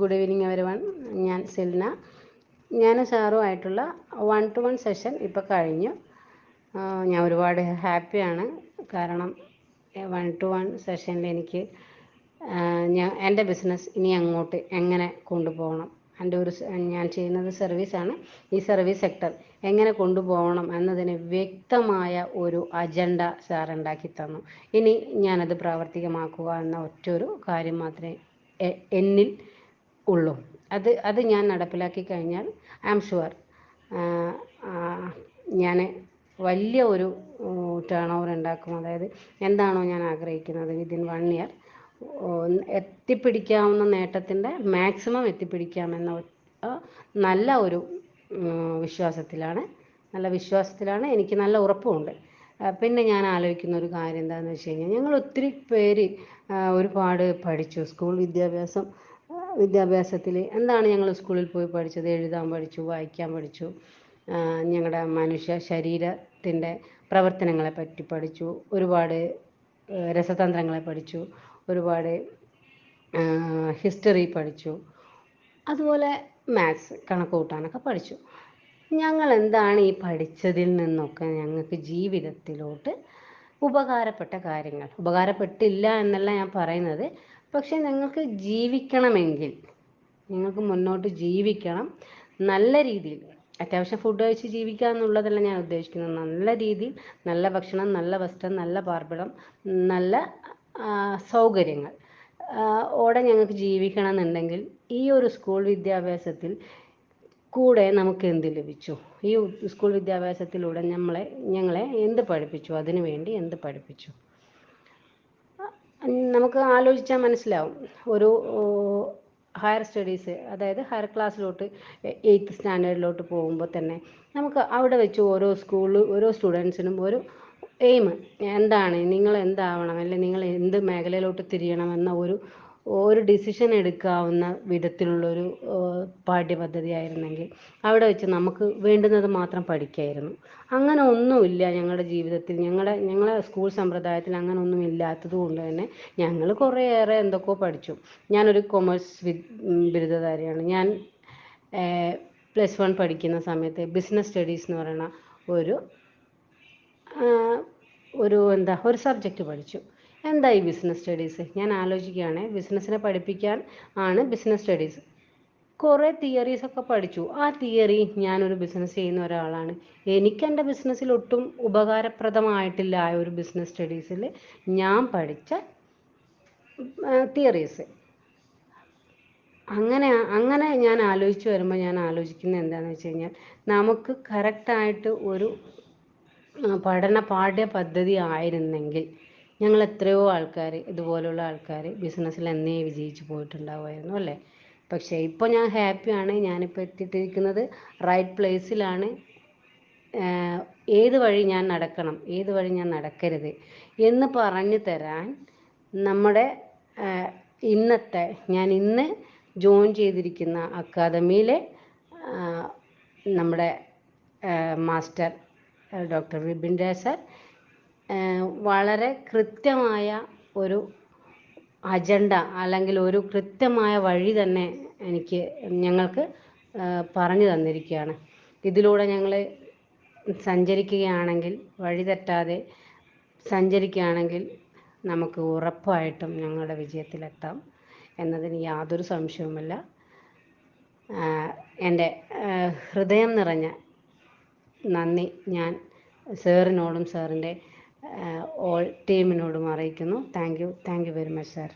Good evening every one ഞാൻ സെൽന. ഞാൻ സാറുമായിട്ടുള്ള വൺ ടു വൺ സെഷൻ ഇപ്പോൾ കഴിഞ്ഞു. ഞാൻ ഒരുപാട് ഹാപ്പിയാണ് കാരണം വൺ ടു വൺ സെഷനിൽ എനിക്ക് ഞാൻ എന്റെ ബിസിനസ് ഇനി അങ്ങോട്ട് എങ്ങനെ കൊണ്ടുപോകണം? എന്റെ ഒരു ഞാൻ ചെയ്യുന്നത് സർവീസാണ് ഈ സർവീസ് സെക്ടർ എങ്ങനെ കൊണ്ടുപോകണം എന്നതിന് വ്യക്തമായ ഒരു അജണ്ട സാർ ഉണ്ടാക്കി തന്നു. ഇനി ഞാനത് പ്രാവർത്തികമാക്കുക എന്ന ഒറ്റൊരു കാര്യം മാത്രമേ എന്നിൽ ഉള്ളൂ. അത് അത് ഞാൻ നടപ്പിലാക്കി കഴിഞ്ഞാൽ ഐ ആം ഷുവർ ഞാൻ വലിയ ഒരു ടേൺ ഓവർ ഉണ്ടാക്കും. അതായത് എന്താണോ ഞാൻ ആഗ്രഹിക്കുന്നത് വിതിൻ വൺ ഇയർ എത്തിപ്പിടിക്കാവുന്ന നേട്ടത്തിന്റെ മാക്സിമം എത്തിപ്പിടിക്കാമെന്ന നല്ല ഒരു വിശ്വാസത്തിലാണ്. നല്ല വിശ്വാസത്തിലാണ്. എനിക്ക് നല്ല ഉറപ്പുമുണ്ട്. പിന്നെ ഞാൻ ആലോചിക്കുന്ന ഒരു കാര്യം എന്താണെന്ന് വെച്ച് കഴിഞ്ഞാൽ ഞങ്ങൾ ഒത്തിരി പേര് ഒരുപാട് പഠിച്ചു. സ്കൂൾ വിദ്യാഭ്യാസം വിദ്യാഭ്യാസത്തിൽ എന്താണ് ഞങ്ങൾ സ്കൂളിൽ പോയി പഠിച്ചത്? എഴുതാൻ പഠിച്ചു വായിക്കാൻ പഠിച്ചു ഞങ്ങളുടെ മനുഷ്യ ശരീരത്തിന്റെ പ്രവർത്തനങ്ങളെ പറ്റി പഠിച്ചു ഒരുപാട് രസതന്ത്രങ്ങളെ പഠിച്ചു ഒരുപാട് ഹിസ്റ്ററി പഠിച്ചു അതുപോലെ മാത്സ് കണക്ക് കൂട്ടാനൊക്കെ പഠിച്ചു. ഞങ്ങൾ എന്താണ് ഈ പഠിച്ചതിൽ നിന്നൊക്കെ ഞങ്ങൾക്ക് ജീവിതത്തിലോട്ട് ഉപകാരപ്പെട്ട കാര്യങ്ങൾ? ഉപകാരപ്പെട്ടില്ല എന്നല്ല ഞാൻ പറയുന്നത്. പക്ഷെ നിങ്ങൾക്ക് ജീവിക്കണമെങ്കിൽ നിങ്ങൾക്ക് മുന്നോട്ട് ജീവിക്കണം. നല്ല രീതിയിൽ അത്യാവശ്യം ഫുഡ് കഴിച്ച് ജീവിക്കുക എന്നുള്ളതല്ല ഞാൻ ഉദ്ദേശിക്കുന്നത്. നല്ല രീതിയിൽ നല്ല ഭക്ഷണം നല്ല വസ്ത്രം നല്ല പാർപ്പിടം നല്ല സൗകര്യങ്ങൾ. ഓടെ ഞങ്ങൾക്ക് ജീവിക്കണം എന്നുണ്ടെങ്കിൽ ഈ ഒരു സ്കൂൾ വിദ്യാഭ്യാസത്തിൽ കൂടെ നമുക്ക് എന്ത് ലഭിച്ചു? ഈ സ്കൂൾ വിദ്യാഭ്യാസത്തിലൂടെ നമ്മളെ ഞങ്ങളെ എന്ത് പഠിപ്പിച്ചു? അതിനു വേണ്ടി എന്ത് പഠിപ്പിച്ചു? നമുക്ക് ആലോചിച്ചാൽ മനസ്സിലാവും. ഒരു ഹയർ സ്റ്റഡീസ് അതായത് ഹയർ ക്ലാസ്സിലോട്ട് എയ്ത്ത് സ്റ്റാൻഡേർഡിലോട്ട് പോകുമ്പോൾ തന്നെ നമുക്ക് അവിടെ വെച്ച് ഓരോ സ്കൂളിൽ ഓരോ സ്റ്റുഡൻസിനും ഒരു എയിം എന്താണ്? നിങ്ങൾ എന്താവണം? അല്ലെങ്കിൽ നിങ്ങൾ എന്ത് മേഖലയിലോട്ട് തിരിയണമെന്ന ഒരു ഒരു ഡിസിഷൻ എടുക്കാവുന്ന വിധത്തിലുള്ള ഒരു പാഠ്യപദ്ധതി ആയിരുന്നെങ്കിൽ അവിടെ വെച്ച് നമുക്ക് വേണ്ടുന്നത് മാത്രം പഠിക്കായിരുന്നു. അങ്ങനെ ഒന്നുമില്ല ഞങ്ങളുടെ ജീവിതത്തിൽ. ഞങ്ങളുടെ ഞങ്ങളെ സ്കൂൾ സമ്പ്രദായത്തിൽ അങ്ങനെ ഒന്നും ഇല്ലാത്തത് കൊണ്ട് തന്നെ ഞങ്ങൾ കുറേയേറെ എന്തൊക്കെയോ പഠിച്ചു. ഞാനൊരു കൊമേഴ്സ് ബിരുദധാരിയാണ്. ഞാൻ പ്ലസ് വൺ പഠിക്കുന്ന സമയത്ത് ബിസിനസ് സ്റ്റഡീസ് എന്ന് പറയുന്ന ഒരു ഒരു എന്താ ഒരു സബ്ജക്റ്റ് പഠിച്ചു. എന്താ ഈ ബിസിനസ് സ്റ്റഡീസ് ഞാൻ ആലോചിക്കുകയാണ്. ബിസിനസ്സിനെ പഠിപ്പിക്കാൻ ആണ് ബിസിനസ് സ്റ്റഡീസ് കുറേ തിയറീസ് ഒക്കെ പഠിച്ചു. ആ തിയറി ഞാനൊരു ബിസിനസ് ചെയ്യുന്ന ഒരാളാണ്. എനിക്ക് എന്റെ ബിസിനസ്സിൽ ഒട്ടും ഉപകാരപ്രദമായിട്ടില്ല ആ ഒരു ബിസിനസ് സ്റ്റഡീസിൽ ഞാൻ പഠിച്ച തിയറീസ് അങ്ങനെ അങ്ങനെ ഞാൻ ആലോചിച്ച് വരുമ്പോൾ ഞാൻ ആലോചിക്കുന്നത് എന്താണെന്ന് വെച്ച് കഴിഞ്ഞാൽ നമുക്ക് കറക്റ്റായിട്ട് ഒരു പഠന പാഠ്യ പദ്ധതി ആയിരുന്നെങ്കിൽ ഞങ്ങൾ എത്രയോ ആൾക്കാർ ഇതുപോലുള്ള ആൾക്കാർ ബിസിനസ്സിൽ എന്നേ വിജയിച്ചു പോയിട്ടുണ്ടാവുമായിരുന്നു അല്ലേ? പക്ഷേ ഇപ്പോൾ ഞാൻ ഹാപ്പിയാണ് ഞാനിപ്പോൾ എത്തിയിട്ടിരിക്കുന്നത് റൈറ്റ് പ്ലേസിലാണ് ഏത് വഴി ഞാൻ നടക്കണം ഏത് വഴി ഞാൻ നടക്കരുത് എന്ന് പറഞ്ഞു തരാൻ നമ്മുടെ ഇന്നത്തെ ഞാൻ ഇന്ന് ജോയിൻ ചെയ്തിരിക്കുന്ന അക്കാദമിയിലെ നമ്മുടെ master doctor Vipin Raj sir. വളരെ കൃത്യമായ ഒരു അജണ്ട അല്ലെങ്കിൽ ഒരു കൃത്യമായ വഴി തന്നെ എനിക്ക് ഞങ്ങൾക്ക് പറഞ്ഞു തന്നിരിക്കുകയാണ്. ഇതിലൂടെ ഞങ്ങൾ സഞ്ചരിക്കുകയാണെങ്കിൽ വഴി തെറ്റാതെ സഞ്ചരിക്കുകയാണെങ്കിൽ നമുക്ക് ഉറപ്പായിട്ടും ഞങ്ങളുടെ വിജയത്തിലെത്താം എന്നതിന് യാതൊരു സംശയവുമില്ല. എന്റെ ഹൃദയം നിറഞ്ഞ നന്ദി. ഞാൻ സാറിനോടും സാറിന്റെ ഓൾ ടീമിനോടും അറിയിക്കുന്നു. Thank you. Thank you very much sir.